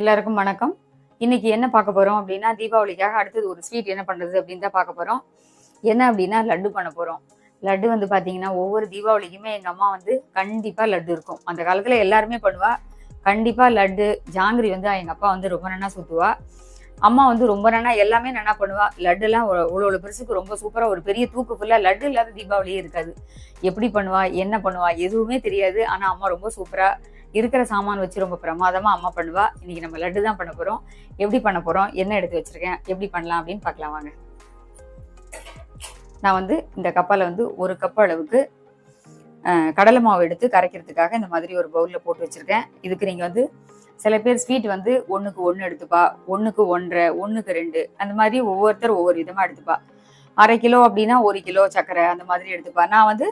எல்லாருக்கும் வணக்கம். இன்னைக்கு என்ன பார்க்க போறோம் அப்படின்னா தீபாவளிக்காக அடுத்தது ஒரு ஸ்வீட் என்ன பண்றது அப்படின்னு தான் பார்க்க போறோம். என்ன அப்படின்னா லட்டு பண்ண போறோம். லட்டு வந்து பாத்தீங்கன்னா ஒவ்வொரு தீபாவளிக்குமே எங்க அம்மா வந்து கண்டிப்பா லட்டு இருக்கும். அந்த காலத்துல எல்லாருமே பண்ணுவா. கண்டிப்பா லட்டு ஜாங்கிரி வந்து எங்க அப்பா வந்து ரொம்ப நன்னா சுத்துவா. அம்மா வந்து ரொம்ப நன்னா எல்லாமே நன்னா பண்ணுவா. லட்டுலாம் இவ்வளோ பெருசுக்கு ரொம்ப சூப்பரா ஒரு பெரிய தூக்கு ஃபுல்லா லட்டு இல்லாத தீபாவளியே இருக்காது. எப்படி பண்ணுவா என்ன பண்ணுவா எதுவுமே தெரியாது. ஆனா அம்மா ரொம்ப சூப்பரா இருக்கிற சாமான் வச்சு ரொம்ப பிரமாதமா அம்மா பண்ணுவா. இன்னைக்கு நம்ம லட்டு தான் பண்ண போறோம். எப்படி பண்ண போறோம்? என்ன எடுத்து வச்சிருக்கேன்? எப்படி பண்ணலாம் அப்படின்னு பார்க்கலாம் வாங்க. நான் வந்து இந்த கப்பால் வந்து ஒரு கப் அளவுக்கு கடலை மாவு எடுத்து கரைக்கிறதுக்காக இந்த மாதிரி ஒரு பவுல்ல போட்டு வச்சிருக்கேன். இதுக்கு நீங்க வந்து சில பேர் ஸ்வீட் வந்து ஒண்ணுக்கு ஒன்று எடுத்துப்பா ஒண்ணுக்கு ஒன்றரை ஒண்ணுக்கு ரெண்டு அந்த மாதிரி ஒவ்வொருத்தர் ஒவ்வொரு விதமா எடுத்துப்பா. அரை கிலோ அப்படின்னா ஒரு கிலோ சர்க்கரை அந்த மாதிரி எடுத்துப்பா. நான் வந்து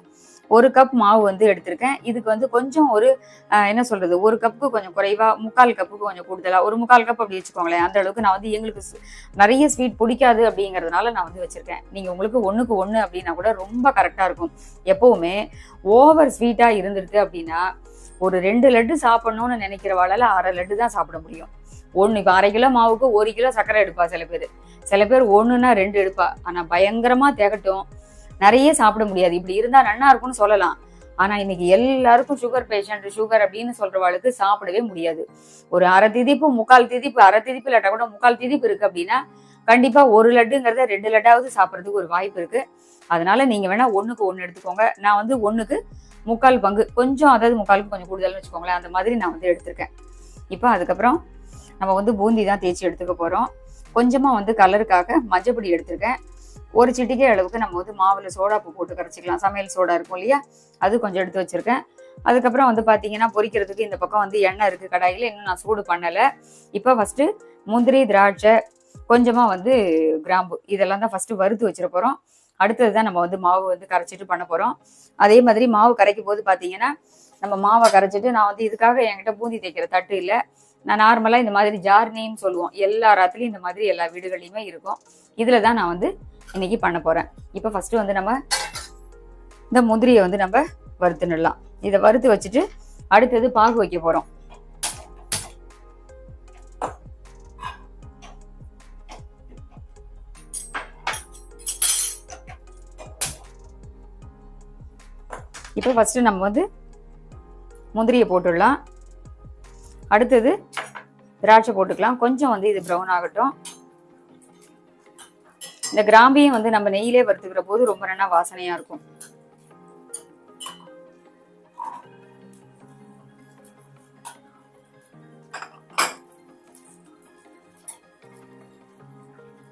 ஒரு கப் மாவு வந்து எடுத்திருக்கேன். இதுக்கு வந்து கொஞ்சம் ஒரு என்ன சொல்றது? ஒரு கப்புக்கு கொஞ்சம் குறைவா முக்கால் கப்புக்கு கொஞ்சம் கூடுதலா ஒரு முக்கால் கப் அப்படி வச்சுக்கோங்களேன். அந்த அளவுக்கு நான் வந்து எங்களுக்கு நிறைய ஸ்வீட் பிடிக்காது அப்படிங்கறதுனால நான் வந்து வச்சிருக்கேன். நீங்க உங்களுக்கு ஒண்ணுக்கு ஒண்ணு அப்படின்னா கூட ரொம்ப கரெக்டா இருக்கும். எப்பவுமே ஓவர் ஸ்வீட்டா இருந்துருக்கு அப்படின்னா ஒரு ரெண்டு லட்டு சாப்பிடணும்னு நினைக்கிறவாளால அரை லட்டு தான் சாப்பிட முடியும். ஒன்று இப்போ அரை கிலோ மாவுக்கு ஒரு கிலோ சர்க்கரை எடுப்பா சில பேர். சில பேர் ஒன்றுன்னா ரெண்டு எடுப்பா. ஆனால் பயங்கரமாக திகட்டும். நிறைய சாப்பிட முடியாது. இப்படி இருந்தா நன்னா இருக்கும்னு சொல்லலாம். ஆனா இன்னைக்கு எல்லாருக்கும் சுகர் பேஷண்ட் சுகர் அப்படின்னு சொல்றவாளுக்கு சாப்பிடவே முடியாது. ஒரு அரை திதிப்பு முக்கால் திதிப்பு அரை திதிப்பு இல்லாட்டா கூட முக்கால் திதிப்பு இருக்கு அப்படின்னா கண்டிப்பா ஒரு லட்டுங்கிறத ரெண்டு லட்டாவது சாப்பிட்றதுக்கு ஒரு வாய்ப்பு இருக்கு. அதனால நீங்க வேணா ஒண்ணுக்கு ஒண்ணு எடுத்துக்கோங்க. நான் வந்து ஒண்ணுக்கு முக்கால் பங்கு கொஞ்சம் அதாவது முக்காலுக்கு கொஞ்சம் கூடுதல்னு வச்சுக்கோங்களேன். அந்த மாதிரி நான் வந்து எடுத்திருக்கேன். இப்போ அதுக்கப்புறம் நம்ம வந்து பூந்தி தான் தேய்ச்சி எடுத்துக்க போறோம். கொஞ்சமா வந்து கலருக்காக மஞ்சப்பொடி எடுத்திருக்கேன். ஒரு சிட்டிக்கே அளவுக்கு நம்ம வந்து மாவுல சோடாப்பு போட்டு கரைச்சிக்கலாம். சமையல் சோடா இருக்கும் இல்லையா? அது கொஞ்சம் எடுத்து வச்சுருக்கேன். அதுக்கப்புறம் வந்து பார்த்தீங்கன்னா பொரிக்கிறதுக்கு இந்த பக்கம் வந்து எண்ணெய் இருக்குது கடாயில் இன்னும் நான் சூடு பண்ணலை. இப்போ ஃபஸ்ட்டு முந்திரி திராட்சை கொஞ்சமாக வந்து கிராம்பு இதெல்லாம் தான் ஃபஸ்ட்டு வறுத்து வச்சிட போகிறோம் அடுத்தது தான் நம்ம வந்து மாவு வந்து கரைச்சிட்டு பண்ண போகிறோம் அதே மாதிரி மாவு கரைக்கும் போது பார்த்தீங்கன்னா நம்ம மாவை கரைச்சிட்டு நான் வந்து இதுக்காக என்கிட்ட பூந்தி தேய்க்கிற தட்டு இல்லை. நான் நார்மலாக இந்த மாதிரி ஜார்னின்னு சொல்லுவோம். எல்லா ராத்துலயும் இந்த மாதிரி எல்லா வீடுகள்லையுமே இருக்கும். இதில் தான் நான் வந்து இன்னைக்கு பண்ண போறேன். இப்போ ஃபர்ஸ்ட் வந்து நம்ம இந்த முந்திரியை வந்து நம்ம வறுத்துனிடலாம் இதை வறுத்து வச்சுட்டு அடுத்தது பாகு வைக்க போறோம். இப்போ ஃபர்ஸ்ட் நம்ம வந்து முந்திரியை போட்டுடலாம். அடுத்தது திராட்சை போட்டுக்கலாம். கொஞ்சம் வந்து இது ப்ரௌன் ஆகட்டும். இந்த கிராம்பியும் வந்து நம்ம நெய்யிலே வறுத்துக்கிற போது ரொம்ப நல்லா வாசனையா இருக்கும்.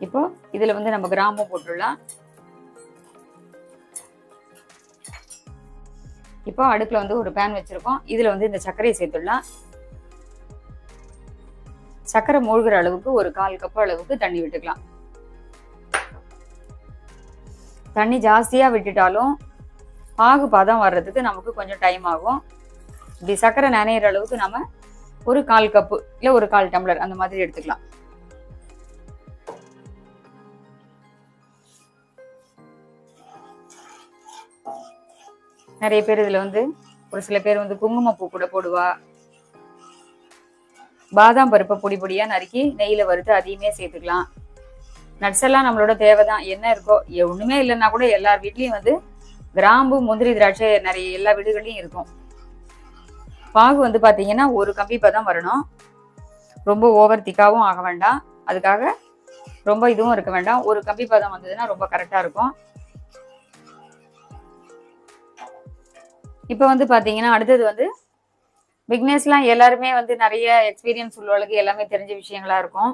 இப்போ இதுல வந்து நம்ம கிராம்பும் போட்டுடலாம். இப்போ அடுப்புல வந்து ஒரு பேன் வச்சிருக்கோம். இதுல வந்து இந்த சர்க்கரையை சேர்த்துடலாம். சர்க்கரை மூழ்கிற அளவுக்கு ஒரு கால் கப் அளவுக்கு தண்ணி விட்டுக்கலாம். தண்ணி ஜாஸ்தியாக விட்டுட்டாலும் பாகு பதம் வர்றதுக்கு நமக்கு கொஞ்சம் டைம் ஆகும். இப்படி சர்க்கரை நினைகிற அளவுக்கு நம்ம ஒரு கால் கப்பு இல்லை ஒரு கால் டம்ளர் அந்த மாதிரி எடுத்துக்கலாம். நிறைய பேர் இதில் வந்து ஒரு சில பேர் வந்து குங்குமப்பூ கூட போடுவா. பாதாம் பருப்பை பொடி பொடியாக நறுக்கி நெய்யில வறுத்து அதையுமே சேர்த்துக்கலாம். நட்ஸ் எல்லாம் நம்மளோட தேவைதான். என்ன இருக்கோ ஒன்றுமே ஒண்ணுமே இல்லைன்னா கூட எல்லார் வீட்லயும் வந்து கிராம்பு முந்திரி திராட்சை நிறைய எல்லா வீடுகள்லையும் இருக்கும். பாகு வந்து பாத்தீங்கன்னா ஒரு கம்பி பதம் வரணும். ரொம்ப ஓவர் திக்காவும் ஆக வேண்டாம். அதுக்காக ரொம்ப இதுவும் இருக்க வேண்டாம். ஒரு கம்பி பதம் வந்ததுன்னா ரொம்ப கரெக்டா இருக்கும். இப்போ வந்து பாத்தீங்கன்னா அடுத்தது வந்து பிக்னஸ்லாம் எல்லாருமே வந்து நிறைய எக்ஸ்பீரியன்ஸ் உள்ளவங்களுக்கு எல்லாமே தெரிஞ்ச விஷயங்களா இருக்கும்.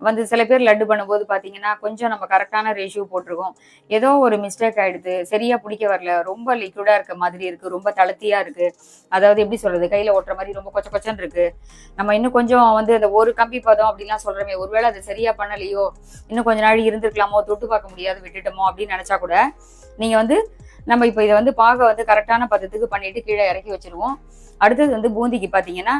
வந்து சில பேர் லட்டு பண்ணும்போது பார்த்தீங்கன்னா கொஞ்சம் நம்ம கரெக்டான ரேஷியோ போட்டிருக்கோம். ஏதோ ஒரு மிஸ்டேக் ஆயிடுது சரியா பிடிக்க வரல ரொம்ப லிக்விடா இருக்க மாதிரி இருக்கு ரொம்ப தளர்த்தியா இருக்கு. அதாவது எப்படி சொல்றது கையில ஓட்டுற மாதிரி ரொம்ப கொச்ச கொச்சன்னு இருக்கு. நம்ம இன்னும் கொஞ்சம் வந்து அந்த ஒரு கம்பி பதம் அப்படிலாம் சொல்றோமே ஒருவேளை அது சரியா பண்ணலையோ இன்னும் கொஞ்ச நாள் இருந்திருக்கலாமோ தொட்டு பார்க்க முடியாது விட்டுட்டோமோ அப்படின்னு நினைச்சா கூட நீங்க வந்து நம்ம இப்போ இதை வந்து பாக வந்து கரெக்டான பதத்துக்கு பண்ணிட்டு கீழே இறக்கி வச்சிருவோம். அடுத்தது வந்து பூந்திக்கு பார்த்தீங்கன்னா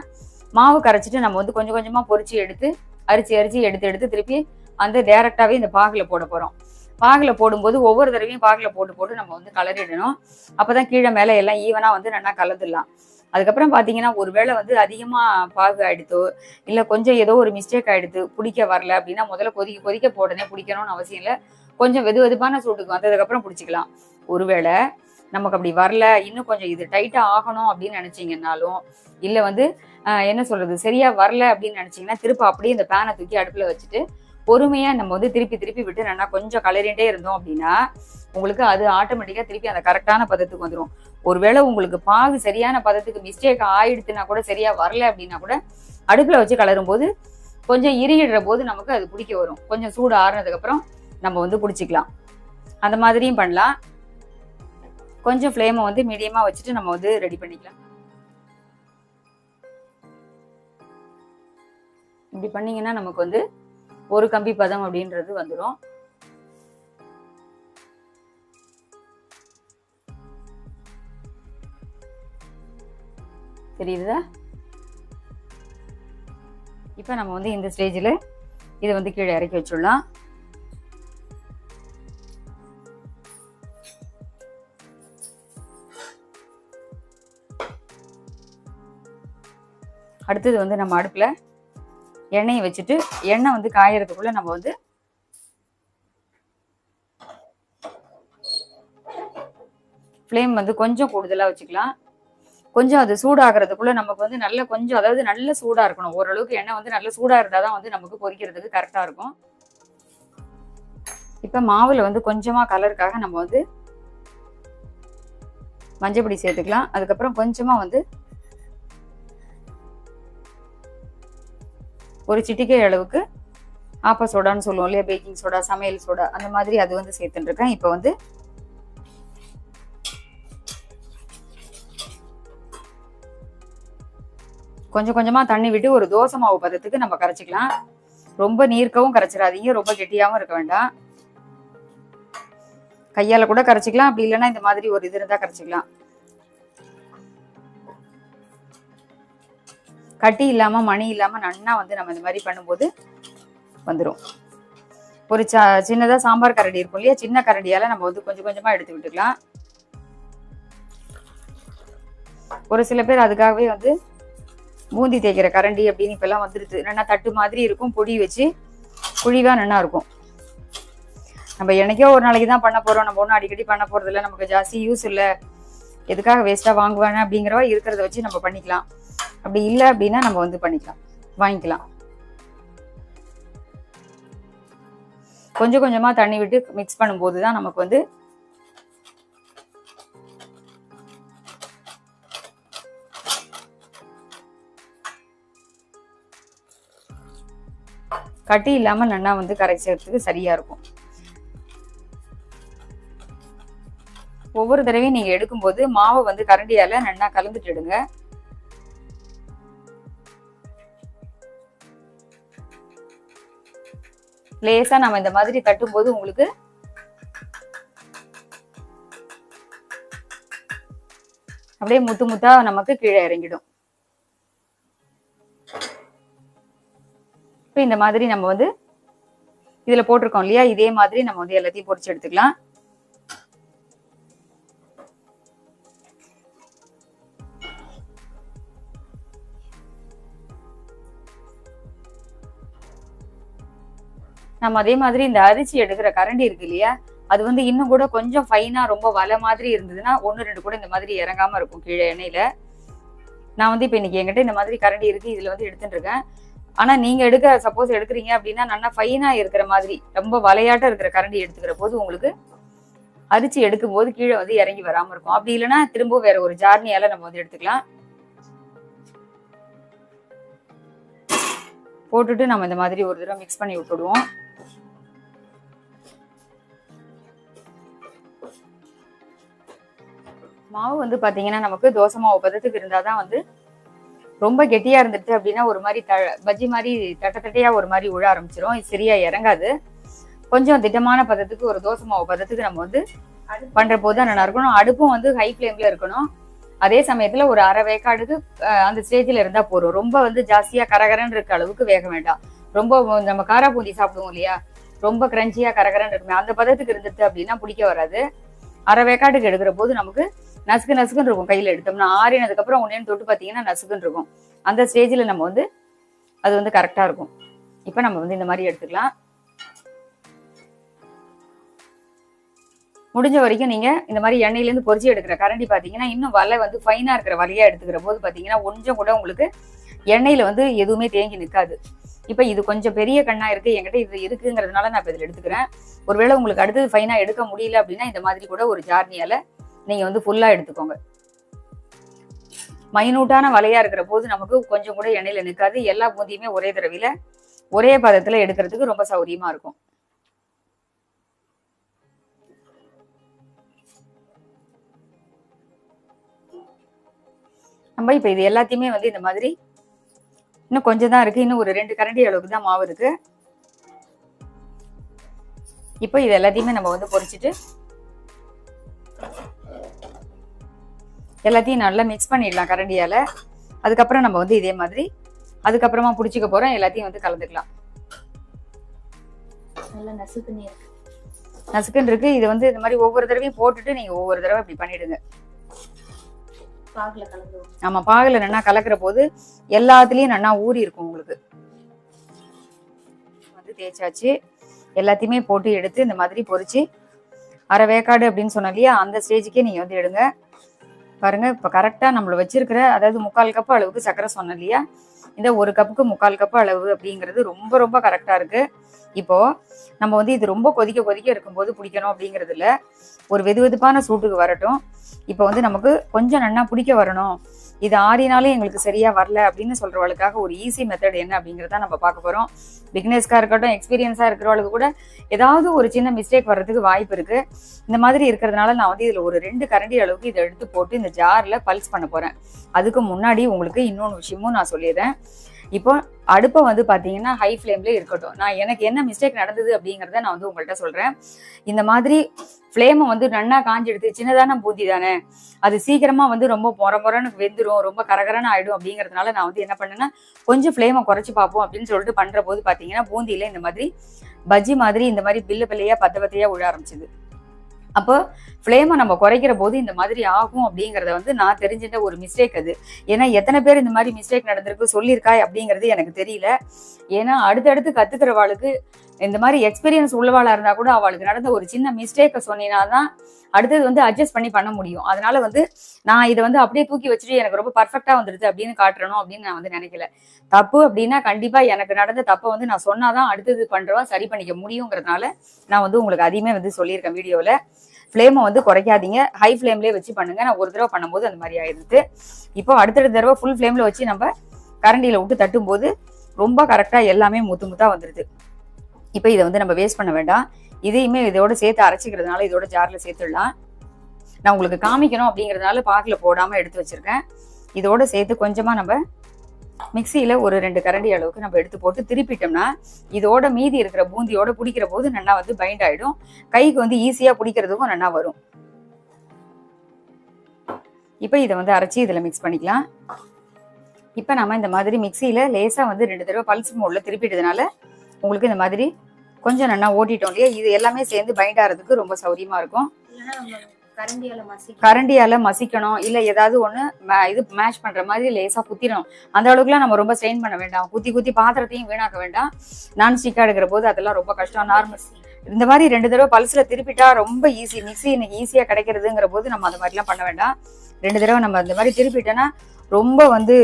மாவு கரைச்சிட்டு நம்ம வந்து கொஞ்சம் கொஞ்சமாக பொறிச்சு எடுத்து அரிச்சு அரிச்சு எடுத்து எடுத்து திருப்பி அந்த டைரக்டாவே இந்த பாகில் போட போறோம். பாகில் போடும்போது ஒவ்வொரு தடவையும் பாகில் போட்டு போட்டு நம்ம வந்து கலரிடணும். அப்பதான் கீழே மேலே எல்லாம் ஈவனா வந்து நல்லா கலந்துடலாம். அதுக்கப்புறம் பார்த்தீங்கன்னா ஒருவேளை வந்து அதிகமாக பாகு ஆகிடுத்தோ இல்லை கொஞ்சம் ஏதோ ஒரு மிஸ்டேக் ஆயிடுது பிடிக்க வரல அப்படின்னா முதல்ல கொதிக்க கொதிக்க போடனே பிடிக்கணும்னு அவசியம் இல்லை. கொஞ்சம் வெது வெதுப்பான சூட்டுக்கு வந்ததுக்கப்புறம் பிடிச்சிக்கலாம். ஒருவேளை நமக்கு அப்படி வரல இன்னும் கொஞ்சம் இது டைட்டாக ஆகணும் அப்படின்னு நினச்சிங்கன்னாலும் இல்லை வந்து என்ன சொல்றது சரியா வரல அப்படின்னு நினச்சிங்கன்னா திருப்ப அப்படியே இந்த பேனை தூக்கி அடுப்பில் வச்சுட்டு பொறுமையாக நம்ம வந்து திருப்பி திருப்பி விட்டு நல்லா கொஞ்சம் கலரின்ட்டே இருந்தோம் அப்படின்னா உங்களுக்கு அது ஆட்டோமேட்டிக்காக திருப்பி அந்த கரெக்டான பதத்துக்கு வந்துடும் ஒருவேளை உங்களுக்கு பாகு சரியான பதத்துக்கு மிஸ்டேக் ஆயிடுத்துனா கூட சரியா வரல அப்படின்னா கூட அடுப்பில் வச்சு கலரும் போது கொஞ்சம் இறுகிடுற போது நமக்கு அது பிடிக்க வரும். கொஞ்சம் சூடு ஆறுனதுக்கு அப்புறம் நம்ம வந்து குடிச்சிக்கலாம் அந்த மாதிரியும் பண்ணலாம். கொஞ்சம் ஃப்ளேமை வந்து மீடியமாக வச்சுட்டு நம்ம வந்து ரெடி பண்ணிக்கலாம். இப்படி பண்ணீங்கன்னா நமக்கு வந்து ஒரு கம்பி பதம் அப்படின்றது வந்துடும் தெரியுதா? இப்போ நம்ம வந்து இந்த ஸ்டேஜில் இதை வந்து கீழே இறக்கி வச்சுடலாம். அடுத்தது வந்து நம்ம அடுப்பில் எண்ணெயை வச்சுட்டு எண்ணெய் வந்து காயறதுக்குள்ளே நம்ம வந்து ஃப்ளேம் வந்து கொஞ்சம் கூடுதலாக வச்சுக்கலாம். கொஞ்சம் அது சூடாகிறதுக்குள்ளே நமக்கு வந்து நல்ல கொஞ்சம் அதாவது நல்ல சூடாக இருக்கணும். ஓரளவுக்கு எண்ணெய் வந்து நல்ல சூடாக இருந்தால் தான் வந்து நமக்கு பொரிக்கிறதுக்கு கரெக்டாக இருக்கும். இப்போ மாவில் வந்து கொஞ்சமாக கலருக்காக நம்ம வந்து மஞ்சப்பொடி சேர்த்துக்கலாம். அதுக்கப்புறம் கொஞ்சமாக வந்து ஒரு சிட்டிக்கை அளவுக்கு ஆப்ப சோடான்னு சொல்லுவோம் இல்லையா? பேக்கிங் சோடா சமையல் சோடா அந்த மாதிரி அது வந்து சேர்த்துட்டுருக்கேன் இப்போ வந்து கொஞ்சம் கொஞ்சமாக தண்ணி விட்டு ஒரு தோசை மாவு பதத்துக்கு நம்ம கரைச்சிக்கலாம். ரொம்ப நீர்க்கவும் கரைச்சிடாதீங்க. ரொம்ப கெட்டியாகவும் இருக்க வேண்டாம். கையால் கூட கரைச்சிக்கலாம். அப்படி இல்லைன்னா இந்த மாதிரி ஒரு இது இருந்தால் கரைச்சிக்கலாம். கட்டி இல்லாமல் மணி இல்லாமல் நன்னா வந்து நம்ம இந்த மாதிரி பண்ணும்போது வந்துடும் ஒரு ச சின்னதாக சாம்பார் கரண்டி இருக்கும் இல்லையா? சின்ன கரடியால் நம்ம வந்து கொஞ்சம் கொஞ்சமாக எடுத்து விட்டுக்கலாம். ஒரு சில பேர் அதுக்காகவே வந்து பூந்தி தேய்க்கிற கரண்டி அப்படின்னு இப்பெல்லாம் வந்துடுது நல்லா தட்டு மாதிரி இருக்கும் பொடி வச்சு குழிவா நல்லா இருக்கும். நம்ம என்னைக்கோ ஒரு நாளைக்கு தான் பண்ண போகிறோம் நம்ம ஒன்றும் அடிக்கடி பண்ண போகிறதில்ல நமக்கு ஜாஸ்தி யூஸ் இல்லை. எதுக்காக வேஸ்ட்டாக வாங்குவானே அப்படிங்கிறவ இருக்கிறத வச்சு நம்ம பண்ணிக்கலாம். அப்படி இல்லை அப்படின்னா நம்ம வந்து பண்ணிக்கலாம். வாங்கிக்கலாம். கொஞ்சம் கொஞ்சமா தண்ணி விட்டு மிக்ஸ் பண்ணும்போது தான் நமக்கு வந்து கட்டி இல்லாம நல்லா வந்து கரைக்கிறதுக்கு சரியா இருக்கும். ஒவ்வொரு தடவையும் நீங்க எடுக்கும்போது மாவை வந்து கரண்டியால நல்லா கலந்துட்டு எடுங்க. லேசா நம்ம இந்த மாதிரி தட்டும்போது உங்களுக்கு அப்படியே முத்து முத்தா நமக்கு கீழே இறங்கிடும். இப்போ இந்த மாதிரி நம்ம வந்து இதுல போட்டிருக்கோம் இல்லையா? இதே மாதிரி நம்ம வந்து எல்லாத்தையும் பொரிச்சு எடுத்துக்கலாம். நம்ம அதே மாதிரி இந்த அரிசி எடுக்கிற கரண்டி இருக்கு இல்லையா? அது வந்து இன்னும் கூட கொஞ்சம் ஃபைனா ரொம்ப வலை மாதிரி இருந்ததுன்னா ஒன்று ரெண்டு கூட இந்த மாதிரி இறங்காம இருக்கும் கீழே எண்ணெயில. நான் வந்து இப்போ இன்னைக்கு என்கிட்ட இந்த மாதிரி கரண்டி இருக்கு இதுல வந்து எடுத்துட்டு இருக்கேன். ஆனா நீங்க எடுக்க சப்போஸ் எடுக்கிறீங்க அப்படின்னா நல்லா ஃபைனா இருக்கிற மாதிரி ரொம்ப வலையாட்ட இருக்கிற கரண்டி எடுத்துக்கிற போது உங்களுக்கு அரிசி எடுக்கும் போது கீழே வந்து இறங்கி வராம இருக்கும். அப்படி இல்லைன்னா திரும்ப வேற ஒரு ஜார்னியால நம்ம வந்து எடுத்துக்கலாம். போட்டுட்டு நம்ம இந்த மாதிரி ஒரு தடவை மிக்ஸ் பண்ணி விட்டுடுவோம். மாவு வந்து பாத்தீங்கன்னா நமக்கு தோசை மாவு பதத்துக்கு இருந்தாதான் வந்து ரொம்ப கெட்டியா இருந்துட்டு அப்படின்னா ஒரு மாதிரி த பஜ்ஜி மாதிரி தட்ட தட்டையா ஒரு மாதிரி உழ ஆரம்பிச்சிரும். சரியாக சரியா இறங்காது. கொஞ்சம் திட்டமான பதத்துக்கு ஒரு தோசை மாவு பதத்துக்கு நம்ம வந்து பண்ற போது தான் நல்லா இருக்கணும். அடுப்பும் வந்து ஹை ஃப்ளேம்ல இருக்கணும். அதே சமயத்துல ஒரு அரை வேக்காடுக்கு அந்த ஸ்டேஜ்ல இருந்தா போதும். ரொம்ப வந்து ஜாஸ்தியா கரகரன்னு இருக்க அளவுக்கு வேக வேண்டாம். ரொம்ப நம்ம காரா பூந்தி சாப்பிடுவோம் இல்லையா? ரொம்ப கிரன்ச்சியா கரகரன்னு இருக்குமே. அந்த பதத்துக்கு இருந்துட்டு அப்படின்னா பிடிக்க வராது. அரை வேக்காட்டுக்கு எடுக்கிற போது நமக்கு நசுக்கு நசுக்குன்னு இருக்கும் கையில எடுத்தோம்னா. ஆறினதுக்கு அப்புறம் ஒன்னேன்னு தொட்டு பார்த்தீங்கன்னா நசுக்குன்னு இருக்கும். அந்த ஸ்டேஜில் நம்ம வந்து அது வந்து கரெக்டா இருக்கும். இப்போ நம்ம வந்து இந்த மாதிரி எடுத்துக்கலாம். முடிஞ்ச வரைக்கும் நீங்க இந்த மாதிரி எண்ணெயில இருந்து பொரிச்சு எடுக்கிற கரண்டி பாத்தீங்கன்னா இன்னும் வலை வந்து ஃபைனா இருக்கிற வலையா எடுத்துக்கிற போது பாத்தீங்கன்னா கொஞ்சம் கூட உங்களுக்கு எண்ணெயில வந்து எதுவுமே தேங்கி நிற்காது இப்போ இது கொஞ்சம் பெரிய கண்ணா இருக்கு. என்கிட்ட இது இருக்குங்கிறதுனால நான் இப்போ இதில் எடுத்துக்கிறேன். ஒருவேளை உங்களுக்கு அடுத்தது ஃபைனா எடுக்க முடியல அப்படின்னா இந்த மாதிரி கூட ஒரு ஜார்னியால நீங்க வந்து ஃபுல்லா எடுத்துக்கோங்க. மைனூட்டான வலையா இருக்கிற போது நமக்கு கொஞ்சம் கூட எண்ணெயில நிற்காது எல்லா பூந்தியுமே ஒரே தடவையில ஒரே பதத்துல எடுக்கிறதுக்கு ரொம்ப சௌரியமா இருக்கும். நம்ம இப்போ இது எல்லாத்தையுமே வந்து இந்த மாதிரி இன்னும் கொஞ்சம் தான் இருக்கு. இன்னும் ஒரு ரெண்டு கரண்டி அளவுக்கு தான் மாவு இருக்கு. இப்போ இது எல்லாத்தையுமே நம்ம வந்து பொறிச்சிட்டு எல்லாத்தையும் நல்லா மிக்ஸ் பண்ணிடலாம் கரண்டியால. அதுக்கப்புறம் நம்ம வந்து இதே மாதிரி அதுக்கப்புறமா பிடிச்சிக்க போறோம் எல்லாத்தையும் வந்து கலந்துக்கலாம். நல்லா நசுக்குனே இருக்கு நசுக்குன்னு இருக்கு. இது வந்து இந்த மாதிரி ஒவ்வொரு தடவையும் போட்டுட்டு நீங்க ஒவ்வொரு தடவை இப்படி பண்ணிடுங்க. நம்ம பாகுல நல்லா கலக்கிற போது எல்லாத்துலயும் நல்லா ஊறி இருக்கும் உங்களுக்கு. வந்து தேய்ச்சாச்சு. எல்லாத்தையுமே போட்டு எடுத்து இந்த மாதிரி பொரிச்சு அரை வேக்காடு அப்படின்னு சொன்னோம் இல்லையா அந்த ஸ்டேஜுக்கே நீங்க வந்து எடுங்க. பாருங்க இப்ப கரெக்டா நம்மளை வச்சிருக்கிற அதாவது முக்கால் கப்பு அளவுக்கு சர்க்கரை சொன்னோம் இல்லையா? இந்த ஒரு கப்புக்கு முக்கால் கப்பு அளவு அப்படிங்கிறது ரொம்ப ரொம்ப கரெக்டா இருக்கு. இப்போ நம்ம வந்து இது ரொம்ப கொதிக்க கொதிக்க இருக்கும்போது பிடிக்கணும் அப்படிங்கிறது ஒரு வெது வெதுப்பான சூட்டுக்கு வரட்டும். இப்போ வந்து நமக்கு கொஞ்சம் நன்னா பிடிக்க வரணும். இது ஆறினாலே எங்களுக்கு சரியா வரல அப்படின்னு சொல்றவளுக்காக ஒரு ஈஸி மெத்தட் என்ன அப்படிங்கிறத நம்ம பார்க்க போறோம். பிக்னஸ்க்காக இருக்கட்டும் எக்ஸ்பீரியன்ஸா இருக்கிறவளுக்கு கூட ஏதாவது ஒரு சின்ன மிஸ்டேக் வர்றதுக்கு வாய்ப்பு இருக்கு. இந்த மாதிரி இருக்கிறதுனால நான் வந்து இதுல ஒரு ரெண்டு கரண்டி அளவுக்கு இதை எடுத்து போட்டு இந்த ஜார்ல பல்ஸ் பண்ண போறேன். அதுக்கு முன்னாடி உங்களுக்கு இன்னொன்று விஷயமும் நான் சொல்லிடுறேன். இப்போ அடுப்பை வந்து பார்த்தீங்கன்னா ஹை ஃப்ளேம்ல இருக்கட்டும். நான் எனக்கு என்ன மிஸ்டேக் நடந்தது அப்படிங்கிறத நான் வந்து உங்கள்கிட்ட சொல்றேன். இந்த மாதிரி ஃப்ளேமை வந்து நன்னா காஞ்சி எடுத்து சின்னதான பூந்தி தானே. அது சீக்கிரமா வந்து ரொம்ப பொற மொரன்னு வெந்துடும் ரொம்ப கரகரன்னு ஆயிடும் அப்படிங்கிறதுனால நான் வந்து என்ன பண்ணேன்னா கொஞ்சம் ஃப்ளேமை குறைச்சி பார்ப்போம் அப்படின்னு சொல்லிட்டு பண்ற போது பாத்தீங்கன்னா பூந்தியில இந்த மாதிரி பஜ்ஜி மாதிரி இந்த மாதிரி பில்லு பிள்ளையா பத்த பத்தையா விழ ஆரம்பிச்சது. அப்போ ஃப்ளேமை நம்ம குறைக்கிற போது இந்த மாதிரி ஆகும் அப்படிங்கறத வந்து நான் தெரிஞ்சிட்ட ஒரு மிஸ்டேக் அது. ஏன்னா எத்தனை பேர் இந்த மாதிரி மிஸ்டேக் நடந்திருக்கு சொல்லியிருக்காய் அப்படிங்கிறது எனக்கு தெரியல. ஏன்னா அடுத்தடுத்து கத்துக்கிறவாளுக்கு இந்த மாதிரி எக்ஸ்பீரியன்ஸ் உள்ளவாளா இருந்தா கூட அவளுக்கு நடந்த ஒரு சின்ன மிஸ்டேக்கை சொன்னீங்கன்னா தான் அடுத்தது வந்து அட்ஜஸ்ட் பண்ணி பண்ண முடியும். அதனால வந்து நான் இதை வந்து அப்படியே தூக்கி வச்சுட்டு எனக்கு ரொம்ப பர்ஃபெக்டா வந்துடுது அப்படின்னு காட்டுறணும் அப்படின்னு நான் வந்து நினைக்கல. தப்பு அப்படின்னா கண்டிப்பா எனக்கு நடந்த தப்பை வந்து நான் சொன்னாதான் அடுத்தது பண்றவா சரி பண்ணிக்க முடியுங்கிறதுனால நான் வந்து உங்களுக்கு அதையுமே வந்து சொல்லியிருக்கேன் வீடியோல. ஃப்ளேமை வந்து குறைக்காதீங்க. ஹை ஃப்ளேம்லேயே வச்சு பண்ணுங்க. நான் ஒரு தடவை பண்ணும்போது அந்த மாதிரி ஆயிடுது இப்போ அடுத்தடுத்த தடவை ஃபுல் ஃப்ளேம்ல வச்சு நம்ம கரண்டியில விட்டு தட்டும் போது ரொம்ப கரெக்டா எல்லாமே முத்து முத்தா வந்துடுது இப்போ இதை வந்து நம்ம வேஸ்ட் பண்ண வேண்டாம். இதையுமே இதோட சேர்த்து அரைச்சிக்கிறதுனால இதோட ஜார்ல சேர்த்துடலாம். நான் உங்களுக்கு காமிக்கணும் அப்படிங்கறதுனால பாக்குல போடாம எடுத்து வச்சிருக்கேன். இதோட சேர்த்து கொஞ்சமா நம்ம மிக்சியில் ஒரு ரெண்டு கரண்டி அளவுக்கு நம்ம எடுத்து போட்டு திருப்பிட்டோம்னா இதோட மீதி இருக்கிற பூந்தியோட பிடிக்கிற போது நல்லா வந்து பைண்ட் ஆயிடும். கைக்கு வந்து ஈஸியா பிடிக்கிறதுக்கும் நல்லா வரும். இப்போ இதை வந்து அரைச்சி இதுல மிக்ஸ் பண்ணிக்கலாம். இப்போ நம்ம இந்த மாதிரி மிக்சியில் லேசா வந்து ரெண்டு தடவை பல்ஸ் மோடில் திருப்பிட்டதுனால உங்களுக்கு இந்த மாதிரி கொஞ்சம் நல்லா ஓட்டிட்டோம் இல்லையா? இது எல்லாமே சேர்ந்து பைண்ட் ஆகிறதுக்கு ரொம்ப சௌரியமா இருக்கும். கரண்டியால மசிக்கணும். இல்ல ஏதாவது ஒண்ணு இது மேஷ் பண்ற மாதிரி லேசா குத்திடணும். அந்த அளவுக்குலாம் நம்ம ரொம்ப ஸ்ட்ரெயின் பண்ண வேண்டாம். குத்தி குத்தி பாத்திரத்தையும் வீணாக்க வேண்டாம். நான் ஸ்டிக்கா எடுக்கிற போது அதெல்லாம் ரொம்ப கஷ்டம். நார்மல் இந்த மாதிரி ரெண்டு தடவை பல்ஸ்ல திருப்பிட்டா ரொம்ப ஈஸி மிக்சி இன்னைக்கு ஈஸியா கிடைக்கிறதுங்கிற போது நம்ம அந்த மாதிரிலாம் பண்ண வேண்டாம். ரெண்டு தடவை நம்ம இந்த மாதிரி திருப்பிட்டோன்னா ரொம்ப வந்து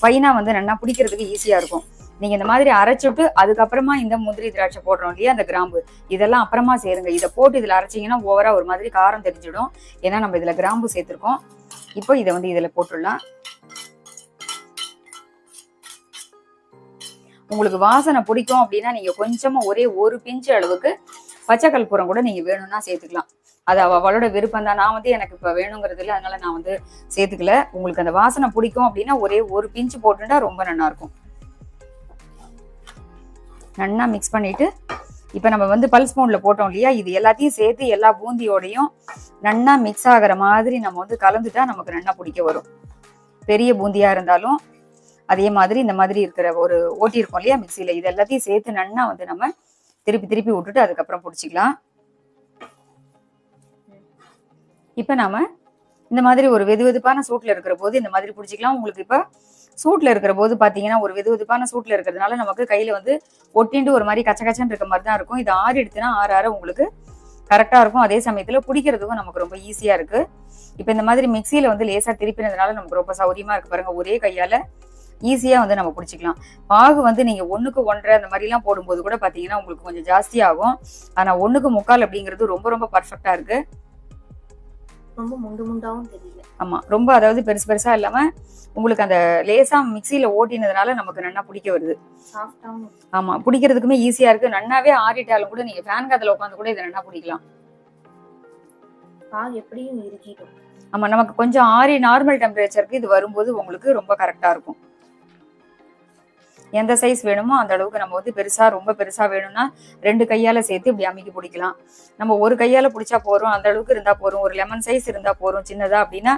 ஃபைனா வந்து நல்லா பிடிக்கிறதுக்கு ஈஸியா இருக்கும். நீங்க இந்த மாதிரி அரைச்சிட்டு அதுக்கப்புறமா இந்த முந்திரி திராட்சை போடுறோம் இல்லையா அந்த கிராம்பு. இதெல்லாம் அப்புறமா சேருங்க. இதை போட்டு இதுல அரைச்சீங்கன்னா ஓவரா ஒரு மாதிரி காரம் தெரிஞ்சிடும். ஏன்னா நம்ம இதுல கிராம்பு சேர்த்திருக்கோம். இப்போ இதை வந்து இதுல போட்டுடலாம். உங்களுக்கு வாசனை பிடிக்கும் அப்படின்னா நீங்க கொஞ்சமா ஒரே ஒரு பிஞ்சு அளவுக்கு பச்சை கற்பூரம் கூட நீங்க வேணும்னா சேர்த்துக்கலாம். அது அவ அவளோட விருப்பம் தான். நான் வந்து எனக்கு இப்ப வேணுங்கிறது இல்லை அதனால நான் வந்து சேர்த்துக்கல. உங்களுக்கு அந்த வாசனை பிடிக்கும் அப்படின்னா ஒரே ஒரு பிஞ்சு போட்டுட்டா ரொம்ப நல்லா இருக்கும். நல்லா மிக்ஸ் பண்ணிட்டு இப்போ நம்ம வந்து பல்ஸ் மோட்ல போட்டோம் இல்லையா? இது எல்லாத்தையும் சேர்த்து எல்லா பூந்தியோடையும் நன்னா மிக்ஸ் ஆகுற மாதிரி நம்ம வந்து கலந்துட்டா நமக்கு நன்னா பிடிக்க வரும். பெரிய பூந்தியா இருந்தாலும் அதே மாதிரி இந்த மாதிரி இருக்கிற ஒரு ஓட்டி இருக்கும் இல்லையா மிக்சியில் இது எல்லாத்தையும் சேர்த்து நன்னா வந்து நம்ம திருப்பி திருப்பி விட்டுட்டு அதுக்கப்புறம் பிடிச்சிக்கலாம். இப்போ நாம இந்த மாதிரி ஒரு வெது வெதுப்பான சூட்டில் இருக்கிற போது இந்த மாதிரி பிடிச்சிக்கலாம். உங்களுக்கு இப்போ சூட்டில் இருக்கிற போது பார்த்தீங்கன்னா ஒரு வெது வெதுப்பான சூட்டில் இருக்கிறதுனால நமக்கு கையில் வந்து ஒட்டிண்டு ஒரு மாதிரி கச்ச கச்சன்னு இருக்க மாதிரி தான் இருக்கும். இது ஆறு எடுத்துனா ஆறு ஆறு உங்களுக்கு கரெக்டாக இருக்கும். அதே சமயத்தில் பிடிக்கிறதுக்கும் நமக்கு ரொம்ப ஈஸியாக இருக்குது இப்போ இந்த மாதிரி மிக்சியில் வந்து லேசாக திருப்பினதுனால நமக்கு ரொம்ப சௌரியமாக இருக்குது பாருங்கள் ஒரே கையால் ஈஸியாக வந்து நம்ம பிடிச்சிக்கலாம். பாகு வந்து நீங்கள் ஒன்றுக்கு ஒன்றரை அந்த மாதிரிலாம் போடும்போது கூட பார்த்தீங்கன்னா உங்களுக்கு கொஞ்சம் ஜாஸ்தியாகும் ஆனால் ஒன்றுக்கு முக்கால் அப்படிங்கிறது ரொம்ப ரொம்ப பர்ஃபெக்டாக இருக்குது ரொம்ப முண்டு முண்டாவும் தெரியல. ஆமாம் ரொம்ப அதாவது பெருசு பெருசாக இல்லாமல் உங்களுக்கு அந்த லேசாக மிக்சியில் ஓட்டினதுனால நமக்கு நல்லா பிடிக்க வருது. ஆமாம் பிடிக்கிறதுக்குமே ஈஸியாக இருக்குது நன்னாவே ஆறிட்டாலும் கூட நீங்கள் ஃபேன் காத்தில் உட்காந்து கூட இதை நல்லா பிடிக்கலாம். எப்படியும் இறுக்கிடும் ஆமாம் நமக்கு கொஞ்சம் ஆறி நார்மல் டெம்பரேச்சருக்கு இது வரும்போது உங்களுக்கு ரொம்ப கரெக்டாக இருக்கும். எந்த சைஸ் வேணுமோ அந்த அளவுக்கு நம்ம வந்து பெருசா ரொம்ப பெருசா வேணும்னா ரெண்டு கையால சேர்த்து இப்படி அமைக்கி பிடிக்கலாம். நம்ம ஒரு கையால பிடிச்சா போறோம் அந்த அளவுக்கு இருந்தா போறோம் ஒரு லெமன் சைஸ் இருந்தா போறோம் சின்னதா அப்படின்னா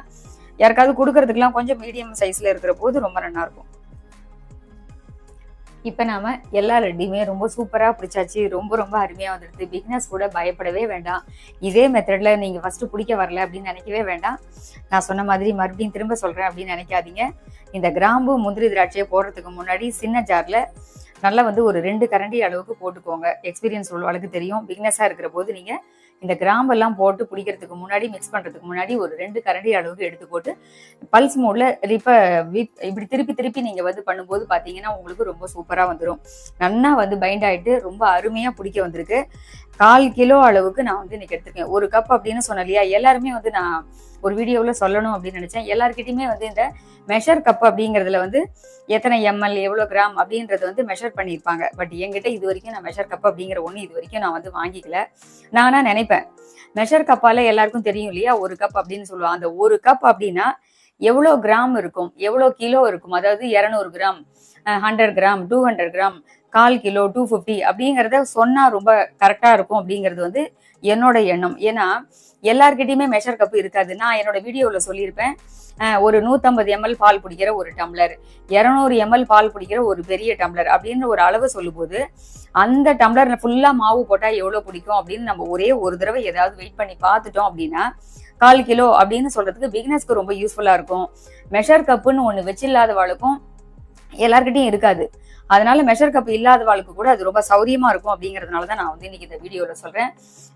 யாருக்காவது கொடுக்கறதுக்கெல்லாம் கொஞ்சம் மீடியம் சைஸ்ல இருக்கிற போது ரொம்ப நல்லா இருக்கும். இப்போ நாம எல்லா லட்டையுமே ரொம்ப சூப்பராக பிடிச்சாச்சு ரொம்ப ரொம்ப அருமையாக வந்துடுது. பிக்னஸ் கூட பயப்படவே வேண்டாம். இதே மெத்தடில் நீங்கள் ஃபஸ்ட்டு பிடிக்க வரல அப்படின்னு நினைக்கவே வேண்டாம். நான் சொன்ன மாதிரி மறுபடியும் திரும்ப சொல்கிறேன் அப்படின்னு நினைக்காதீங்க. இந்த கிராம்பு முந்திரி திராட்சையை போடுறதுக்கு முன்னாடி சின்ன ஜாரில் நல்லா வந்து ஒரு ரெண்டு கரண்டி அளவுக்கு போட்டுக்கோங்க. எக்ஸ்பீரியன்ஸ் உள்ளவளுக்கு தெரியும். பிக்னஸாக இருக்கிற போது நீங்கள் இந்த கிராம்பெல்லாம் போட்டு பிடிக்கிறதுக்கு முன்னாடி மிக்ஸ் பண்ணுறதுக்கு முன்னாடி ஒரு ரெண்டு கரண்டி அளவுக்கு எடுத்து போட்டு பல்ஸ் மோடில் இப்போ இப்படி திருப்பி திருப்பி நீங்க வந்து பண்ணும்போது பாத்தீங்கன்னா உங்களுக்கு ரொம்ப சூப்பரா வந்துடும் நன்னா வந்து பைண்ட் ஆயிட்டு ரொம்ப அருமையா பிடிக்க வந்திருக்கு. கால் கிலோ அளவுக்கு நான் வந்து இன்னைக்கு எடுத்திருக்கேன். ஒரு கப் அப்படின்னு சொன்னேன் இல்லையா? எல்லாருமே வந்து நான் ஒரு வீடியோவில் சொல்லணும் அப்படின்னு நினைச்சேன். எல்லாருக்கிட்டையுமே வந்து இந்த மெஷர் கப் அப்படிங்கிறதுல வந்து எத்தனை எம்எல் எவ்வளோ கிராம் அப்படின்றத வந்து மெஷர் பண்ணியிருப்பாங்க. பட் என்கிட்ட இது வரைக்கும் நான் மெஷர் கப் அப்படிங்கிற ஒன்று இது வரைக்கும் நான் வந்து வாங்கிக்கல. நானாக நினைப்பேன். மெஷர் கப்பால எல்லாருக்கும் தெரியும் இல்லையா? ஒரு கப் அப்படின்னு சொல்லுவாங்க. அந்த ஒரு கப் அப்படின்னா எவ்வளோ கிராம் இருக்கும்? எவ்வளோ கிலோ இருக்கும்? அதாவது இரநூறு gram hundred gram two hundred gram கால் கிலோ டூ ஃபிஃப்டி அப்படிங்கிறத சொன்னால் ரொம்ப கரெக்டாக இருக்கும் அப்படிங்கிறது வந்து என்னோட எண்ணம். ஏன்னா எல்லார்கிட்டயுமே மெஷர் கப்பு இருக்காது. நான் என்னோட வீடியோவில் சொல்லியிருப்பேன். ஒரு நூற்றம்பது எம்எல் பால் பிடிக்கிற ஒரு டம்ளர் இரநூறு எம்எல் பால் பிடிக்கிற ஒரு பெரிய டம்ளர் அப்படின்னு ஒரு அளவு சொல்லும்போது அந்த டம்ளரில் ஃபுல்லாக மாவு போட்டால் எவ்வளோ பிடிக்கும் அப்படின்னு நம்ம ஒரே ஒரு தடவை ஏதாவது வெயிட் பண்ணி பார்த்துட்டோம் அப்படின்னா கால் கிலோ அப்படின்னு சொல்றதுக்கு பிகினஸ்க்கு ரொம்ப யூஸ்ஃபுல்லாக இருக்கும். மெஷர் கப்புன்னு ஒன்று வச்சில்லாதவாளுக்கும் எல்லார்கிட்டயும் இருக்காது. அதனால மெஷர் கப் இல்லாதவாளுக்கு கூட அது ரொம்ப சௌரியமா இருக்கும் அப்படிங்கிறதுனால தான் நான் வந்து இன்னைக்கு இந்த வீடியோல சொல்றேன்.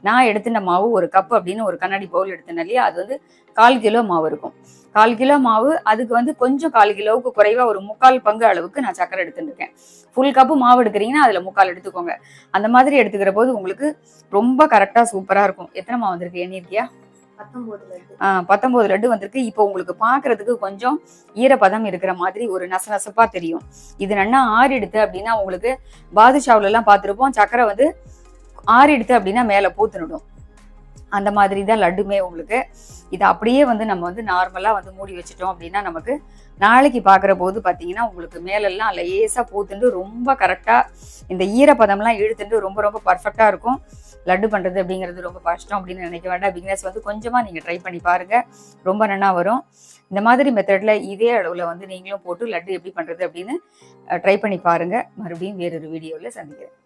நான் எடுத்துட்ட மாவு ஒரு கப் அப்படின்னு ஒரு கண்ணாடி பவுல் எடுத்தேன் இல்லையா? அது வந்து கால் கிலோ மாவு இருக்கும். கால் கிலோ மாவு அதுக்கு வந்து கொஞ்சம் கால் கிலோவுக்கு குறைவா ஒரு முக்கால் பங்கு அளவுக்கு நான் சக்கரை எடுத்துருக்கேன் இருக்கேன். ஃபுல் கப்பு மாவு எடுக்கிறீங்கன்னா அதுல முக்கால் எடுத்துக்கோங்க. அந்த மாதிரி எடுத்துக்கிற போது உங்களுக்கு ரொம்ப கரெக்டா சூப்பரா இருக்கும். எத்தனை மாவு வந்திருக்கு? எண்ணிருக்கியா ஆஹ் பத்தொன்பது லட்டு வந்திருக்கு. இப்போ உங்களுக்கு பாக்குறதுக்கு கொஞ்சம் ஈரப்பதம் இருக்கிற மாதிரி ஒரு நசநசப்பா தெரியும். இது நல்லா ஆறிடுத்து அப்படின்னா உங்களுக்கு பாதுஷாவுல எல்லாம் பார்த்துருப்போம் சக்கரை வந்து ஆறிடுத்து அப்படின்னா மேல பூத்துனுடும் அந்த மாதிரி தான் லட்டுமே உங்களுக்கு. இது அப்படியே வந்து நம்ம வந்து நார்மலாக வந்து மூடி வச்சிட்டோம் அப்படின்னா நமக்கு நாளைக்கு பார்க்குற போது பார்த்தீங்கன்னா உங்களுக்கு மேலெல்லாம் லேசாக பூத்துண்டு ரொம்ப கரெக்டாக இந்த ஈரப்பதம்லாம் இழுத்துட்டு ரொம்ப ரொம்ப பர்ஃபெக்டாக இருக்கும். லட்டு பண்ணுறது அப்படிங்கிறது ரொம்ப கஷ்டம் அப்படின்னு நினைக்க வேண்டாம். பிகினர்ஸ் வந்து கொஞ்சமாக நீங்கள் ட்ரை பண்ணி பாருங்கள் ரொம்ப நல்லா வரும். இந்த மாதிரி மெத்தடில் இதே அளவில் வந்து நீங்களும் போட்டு லட்டு எப்படி பண்ணுறது அப்படின்னு ட்ரை பண்ணி பாருங்கள் மறுபடியும் வேறொரு வீடியோவில் சந்திக்கிறேன்.